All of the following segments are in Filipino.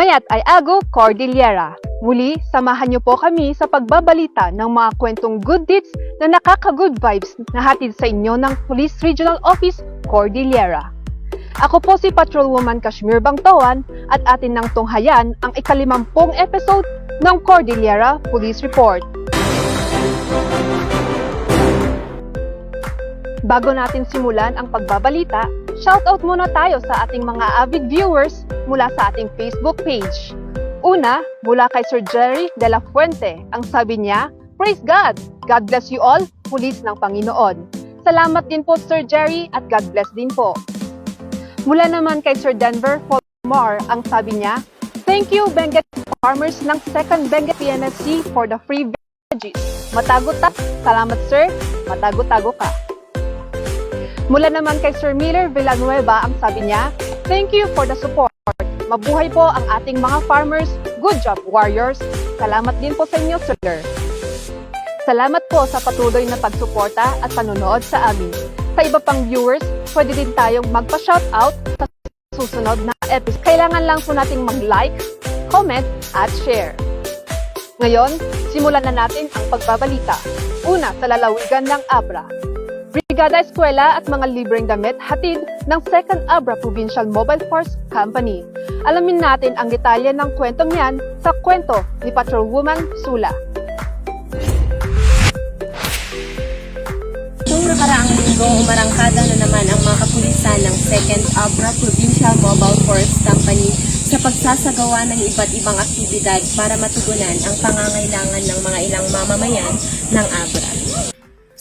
Mayat ay Ago Cordillera. Muli, samahan niyo po kami sa pagbabalita ng mga kwentong good deeds na nakaka-good vibes na hatid sa inyo ng Police Regional Office Cordillera. Ako po si Patrolwoman Kashmir Bangtawan at atin nang tunghayan ang ikalimampung episode ng Cordillera Police Report. Bago natin simulan ang pagbabalita, shoutout muna tayo sa ating mga avid viewers mula sa ating Facebook page. Una, mula kay Sir Jerry De La Fuente. Ang sabi niya, Praise God! God bless you all, pulis ng Panginoon. Salamat din po Sir Jerry at God bless din po. Mula naman kay Sir Denver Folmar, ang sabi niya, Thank you Benguet farmers ng 2nd Benguet PNFC for the free veggies. Matago-ta, salamat sir, matago-tago ka. Mula naman kay Sir Miller Villanueva, ang sabi niya, Thank you for the support. Mabuhay po ang ating mga farmers. Good job, warriors. Salamat din po sa inyo, sir. Salamat po sa patuloy na pagsuporta at panonood sa amin. Sa iba pang viewers, pwede din tayong magpa-shoutout sa susunod na episode. Kailangan lang po nating mag-like, comment, at share. Ngayon, simulan na natin ang pagbabalita. Una, sa lalawigan ng Abra. Brigada Eskwela at mga libreng damit hatid ng 2nd Abra Provincial Mobile Force Company. Alamin natin ang detalye ng kwentong yan sa kwento ni Patrolwoman Sula. Noong nakaraang linggo, umarangkada na naman ang mga kapulisan ng 2nd Abra Provincial Mobile Force Company sa pagsasagawa ng iba't ibang aktibidad para matugunan ang pangangailangan ng mga ilang mamamayan ng Abra.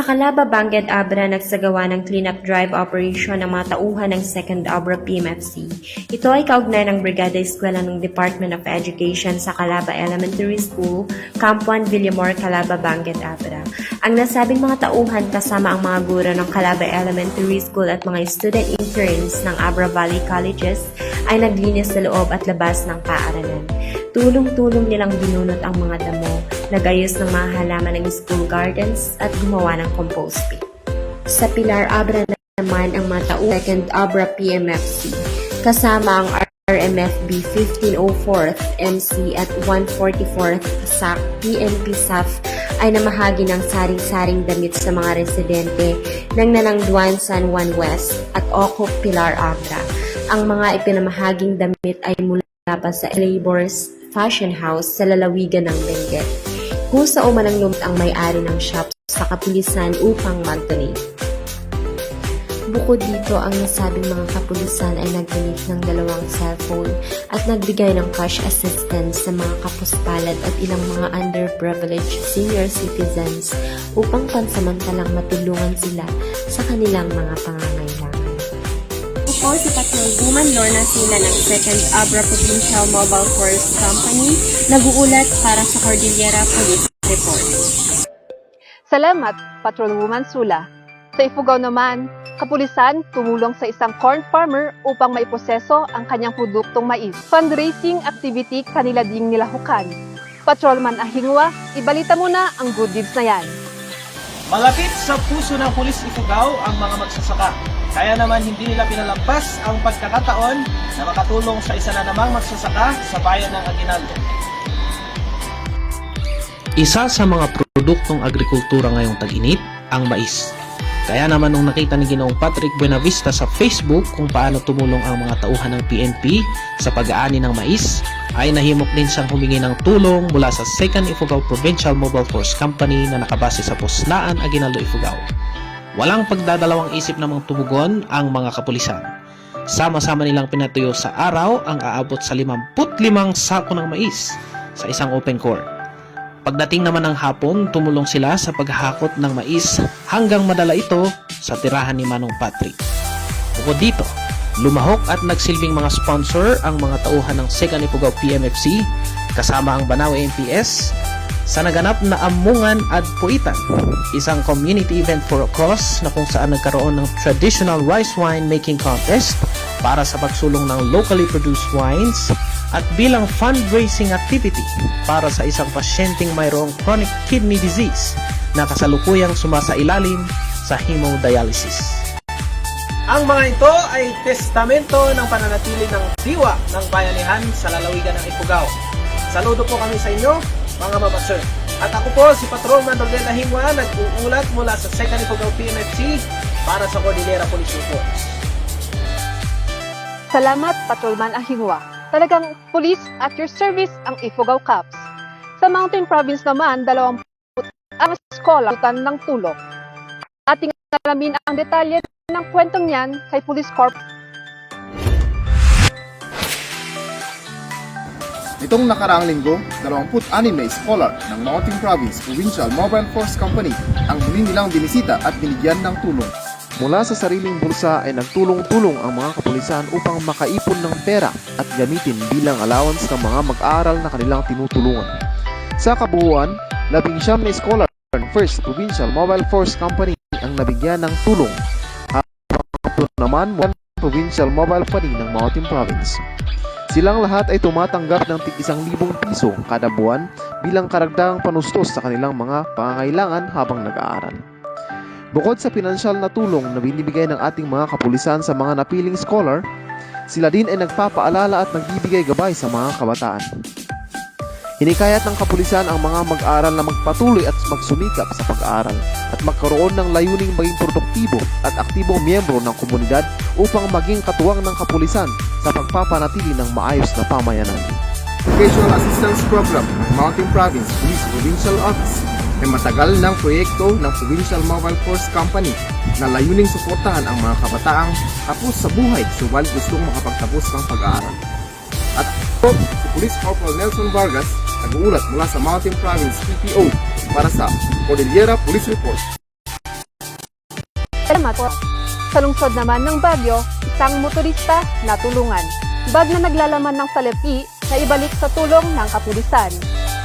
Sa Calaba, Bangged Abra, nagsagawa ng cleanup drive operation ng mga tauhan ng 2nd Abra PMFC. Ito ay kaugnay ng Brigada Eskwela ng Department of Education sa Calaba Elementary School, Camp 1, Villamor, Calaba, Bangged Abra. Ang nasabing mga tauhan kasama ang mga guro ng Calaba Elementary School at mga student interns ng Abra Valley Colleges ay naglinis sa loob at labas ng paaralan. Tulong-tulong nilang binunot ang mga damo, nagayos ng mga halaman ng school gardens at gumawa ng compost pit. Sa Pilar Abra naman ang tauhan 2nd Abra PMFC, kasama ang RMFB 1504th MC at 144th SAC PNP SAF ay namahagi ng saring-saring damit sa mga residente ng Nanangduan San Juan West at Oco Pilar Abra. Ang mga ipinamahaging damit ay mula pa sa Labor's Fashion House sa lalawigan ng Benguet. Kung sa umanang lumit ang may-ari ng shop sa kapulisan upang mag-donate. Bukod dito, ang nasabing mga kapulisan ay nag-donate ng dalawang cellphone at nagbigay ng cash assistance sa mga kapuspalad at ilang mga underprivileged senior citizens upang pansamantalang matulungan sila sa kanilang mga pangangailangan. Ako si Patrolwoman Lorna Sina ng 2nd Abra Provincial Mobile Force Company, nag-uulat para sa Cordillera Police Report. Salamat, Patrolwoman Sula. Sa Ifugao naman, kapulisan tumulong sa isang corn farmer upang maiproseso ang kanyang produktong mais. Fundraising activity kanila ding nilahukan. Patrolman Ahingwa, ibalita mo na ang good deeds na yan. Malapit sa puso ng pulis Ifugao ang mga magsasaka. Kaya naman hindi nila pinalampas ang pagkakataon na makatulong sa isa na namang magsasaka sa bayan ng Aguinaldo. Isa sa mga produktong agrikultura ngayong tag-init, ang mais. Kaya naman nung nakita ni Ginoong Patrick Buenavista sa Facebook kung paano tumulong ang mga tauhan ng PNP sa pag-aani ng mais, ay nahimok din siyang humingi ng tulong mula sa 2nd Ifugao Provincial Mobile Force Company na nakabase sa Puslaan, Aguinaldo, Ifugao. Walang pagdadalawang isip namang tumugon ang mga kapulisan. Sama-sama nilang pinatuyo sa araw ang aabot sa 55 sako ng mais sa isang open court. Pagdating naman ng hapon, tumulong sila sa paghahakot ng mais hanggang madala ito sa tirahan ni Manong Patrick. Bukod dito, lumahok at nagsilbing mga sponsor ang mga tauhan ng 2nd Ifugao PMFC kasama ang Banawe NPS sa naganap na Amungan at Puitan, isang community event for cause na kung saan nagkaroon ng traditional rice wine making contest para sa pagsulong ng locally produced wines at bilang fundraising activity para sa isang pasyenteng mayroong chronic kidney disease na kasalukuyang sumasailalim sa hemodialysis. Ang mga ito ay testamento ng pananatili ng diwa ng bayanihan sa lalawigan ng Ifugao. Saludo po kami sa inyo, mga mabasur. At ako po si Patrol Mandorel Hingwa, nag-uulat mula sa 2nd Ifugao PNFC para sa Cordillera Police Reports. Salamat, Patrolman Ahingwa. Talagang police at your service ang Ifugao Cops. Sa Mountain Province naman, 20 ang scholar ng tulong. Ating alamin ang detalye ng kwentong yan kay Police Corp Nitong nakaraang linggo, 26 na scholar ng Mountain Province Provincial Mobile Force Company ang huli nilang binisita at binigyan ng tulong. Mula sa sariling bulsa ay nagtulong-tulong ang mga kapulisan upang makaipon ng pera at gamitin bilang allowance ng mga mag-aaral na kanilang tinutulungan. Sa kabuuan, labing siyam na scholar ng First Provincial Mobile Force Company ang nabigyan ng tulong habang naman one Provincial Mobile Company ng Mountain Province. Silang lahat ay tumatanggap ng tig isang libong piso kada buwan bilang karagdagang panustos sa kanilang mga pangangailangan habang nag-aaral. Bukod sa pinansyal na tulong na binibigay ng ating mga kapulisan sa mga napiling scholar, sila din ay nagpapaalala at nagbibigay gabay sa mga kabataan. Hinikayat ng kapulisan ang mga mag-aaral na magpatuloy at magsumikap sa pag-aaral at magkaroon ng layuning maging produktibo at aktibong miyembro ng komunidad upang maging katuwang ng kapulisan sa pagpapanatili ng maayos na pamayanan. Educational Assistance Program ng Mountain Province Police Provincial Office ay matagal ng proyekto ng Provincial Mobile Force Company na layuning suportahan ang mga kabataang kapos sa buhay subalit gustong makapagtapos ng pag-aaral. At si Police Corporal Nelson Vargas nag-uulat mula sa Mountain Province PPO para sa Cordillera Police Report. Salamat po. Sa lungsod naman ng Bagyo, isang motorista natulungan. Bag na naglalaman ng salapi na ibalik sa tulong ng kapulisan.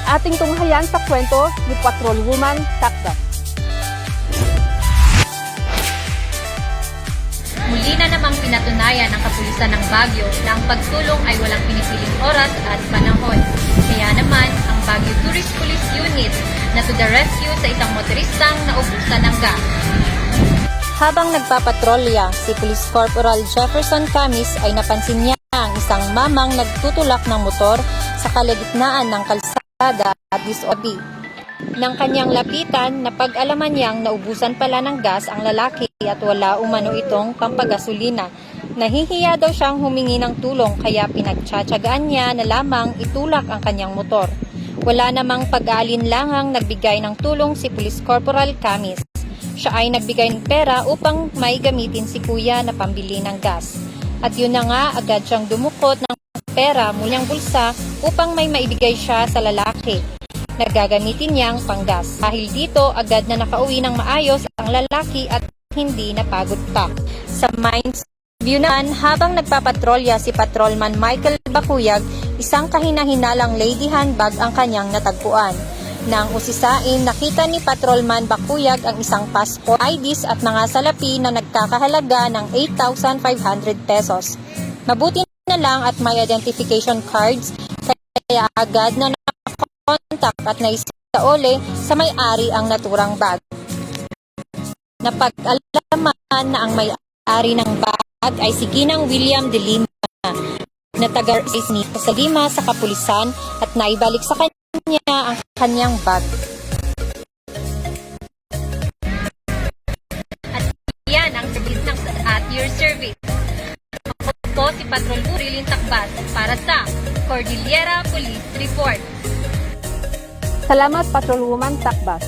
Ating tunghayan sa kwento ni Patrolwoman Takda. Muli na namang pinatunayan ng kapulisan ng Baguio na ang pagtulong ay walang pinipiling oras at panahon. Kaya naman, ang Baguio Tourist Police Unit na to the rescue sa isang motoristang naubusan ng gas. Habang nagpapatrolya, si Police Corporal Jefferson Camis ay napansin niya ang isang mamang nagtutulak ng motor sa kalagitnaan ng kalsada at disobi. Nang kanyang lapitan, napag-alaman niyang naubusan pala ng gas ang lalaki at wala umano itong pampagasolina. Nahihiya daw siyang humingi ng tulong kaya pinagtsatsagaan niya na lamang itulak ang kanyang motor. Wala namang pag-aalinlangang nagbigay ng tulong si Police Corporal Camis. Siya ay nagbigay ng pera upang may gamitin si kuya na pambili ng gas. At yun na nga, agad siyang dumukot ng pera mulang bulsa upang may maibigay siya sa lalaki na gagamitin niyang panggas. Dahil dito, agad na nakauwi ng maayos ang lalaki at hindi napagod pa. Sa Mines View naman, habang nagpapatrolya si Patrolman Michael Bakuyag, isang kahinahinalang lady handbag ang kanyang natagpuan. Nang usisain, nakita ni Patrolman Bakuyag ang isang passport IDs at mga salapi na nagkakahalaga ng 8,500 pesos. Mabuti na lang at may identification cards, kaya agad na nakakontak at naisaole sa may-ari ang naturang bag. Napag-alaman na ang may-ari ng bag ay si Ginang William de Lima na taga sa Lima sa kapulisan at naibalik sa kanya ang kanyang bag. Yan ang service ng at your service. Ako po si Patrol Burilin Takbas para sa Cordillera Police Report. Salamat Patrolwoman Takbas.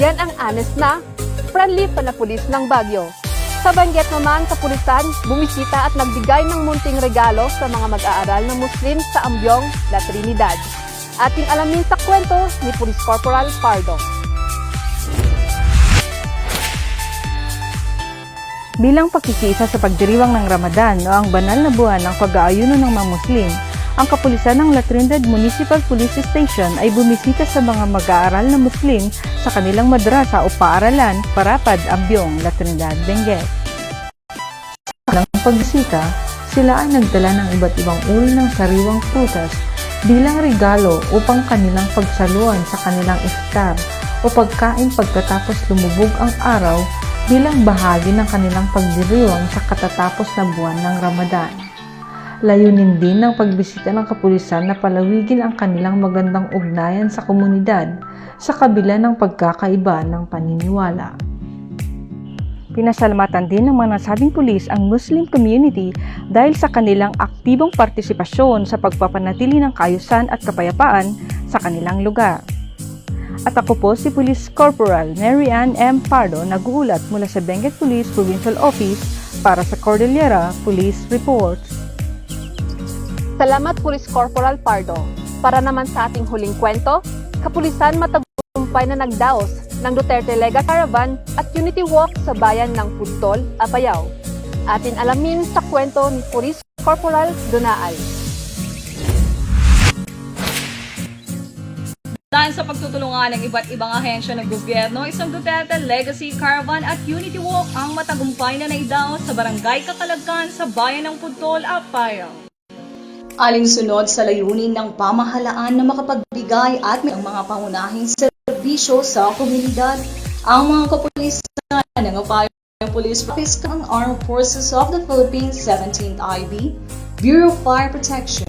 Yan ang honest na, friendly panapulis ng Bagyo. Sa banggit naman sa pulisan, bumisita at nagbigay ng munting regalo sa mga mag-aaral na Muslim sa Ambyong, La Trinidad. Ating alamin sa kwento ni Police Corporal Pardo. Bilang pakikiisa sa pagdiriwang ng Ramadan o ang banal na buwan ng pag-aayuno ng mga Muslim, ang kapulisan ng La Trinidad Municipal Police Station ay bumisita sa mga mag-aaral na Muslim sa kanilang madrasa o paaralan, Parapad, Ambyong, La Trinidad, Benguet. Sa pagbisita, sila ay nagdala ng iba't ibang uri ng sariwang prutas bilang regalo upang kanilang pagsaluan sa kanilang iftar o pagkain pagkatapos lumubog ang araw bilang bahagi ng kanilang pagdiriwang sa katatapos na buwan ng Ramadan. Layunin din ng pagbisita ng kapulisan na palawigin ang kanilang magandang ugnayan sa komunidad sa kabila ng pagkakaiba ng paniniwala. Pinasalamatan din ng mga nasabing pulis ang Muslim community dahil sa kanilang aktibong partisipasyon sa pagpapanatili ng kayusan at kapayapaan sa kanilang lugar. At ako po si Police Corporal Mary Ann M. Pardo nag-uulat mula sa Benguet Police Provincial Office para sa Cordillera Police Reports. Salamat Police Corporal Pardo. Para naman sa ating huling kwento, kapulisan matagumpay na nagdaos ng Duterte Lega Caravan at Unity Walk sa bayan ng Pudtol, Apayao. Atin alamin sa kwento ni Police Corporal Dunaal. Dahil sa pagtutulungan ng iba't ibang ahensya ng gobyerno, isang Duterte Legacy Caravan at Unity Walk ang matagumpay na naidaos sa Barangay Kakalagkan sa bayan ng Pudtol, Apayao. Alinsunod sa layunin ng pamahalaan na makapagbigay at may mga pangunahing serbisyo sa komunidad, ang mga kapulisan ng Apayao Police Office ng Armed Forces of the Philippines 17th IB, Bureau of Fire Protection,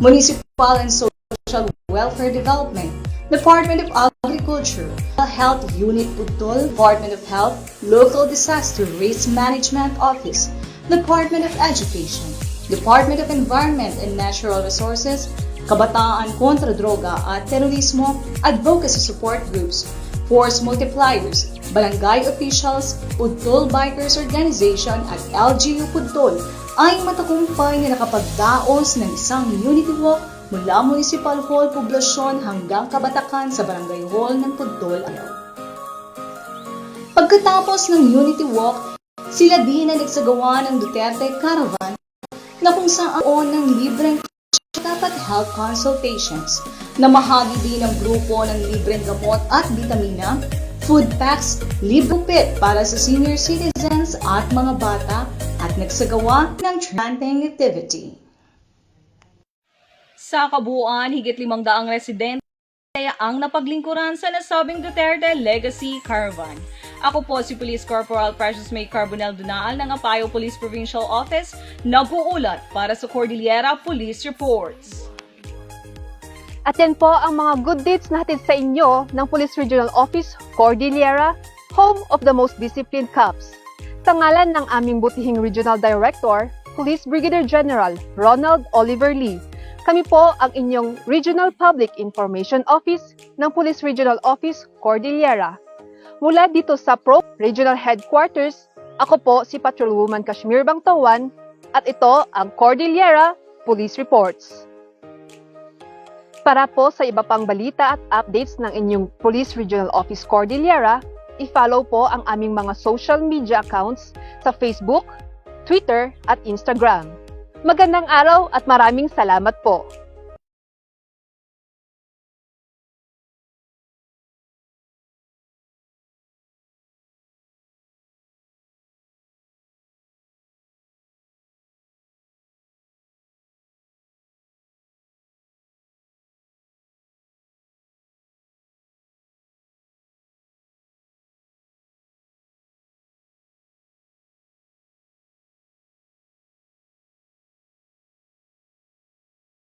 Municipal and Social Welfare Development, Department of Agriculture, Health Unit Putol, Department of Health, Local Disaster Risk Management Office, Department of Education, Department of Environment and Natural Resources, Kabataan kontra Droga at Terorismo, Advocacy Support Groups, Force Multipliers, Barangay Officials, Pudtol Bikers Organization at LGU Pudtol ay matagumpay na nakapagdaos ng isang unity walk mula Municipal Hall Poblasyon hanggang Kabatakan sa Barangay Hall ng Pudtol. Pagkatapos ng unity walk, sila din na nagsagawa ng Duterte Caravan na kung saan ng libreng dapat health consultations. Namahagi din ng grupo ng libreng gamot at vitamina, food packs, libre para sa senior citizens at mga bata at nagsagawa ng chanting activity. Sa kabuuan, higit limang daang residente ang napaglingkuran sa nasabing Duterte Legacy Caravan. Ako po si Police Corporal Precious May Carbonel Dunaal ng Apayo Police Provincial Office, nag-uulat para sa Cordillera Police Reports. At yan po ang mga good deeds natin sa inyo ng Police Regional Office, Cordillera, home of the most disciplined cops. Sa ngalan ng aming butihing Regional Director, Police Brigadier General Ronald Oliver Lee, kami po ang inyong Regional Public Information Office ng Police Regional Office, Cordillera. Mula dito sa PRO Regional Headquarters, ako po si Patrolwoman Kashmir Bangtawan at ito ang Cordillera Police Reports. Para po sa iba pang balita at updates ng inyong Police Regional Office Cordillera, i-follow po ang aming mga social media accounts sa Facebook, Twitter at Instagram. Magandang araw at maraming salamat po!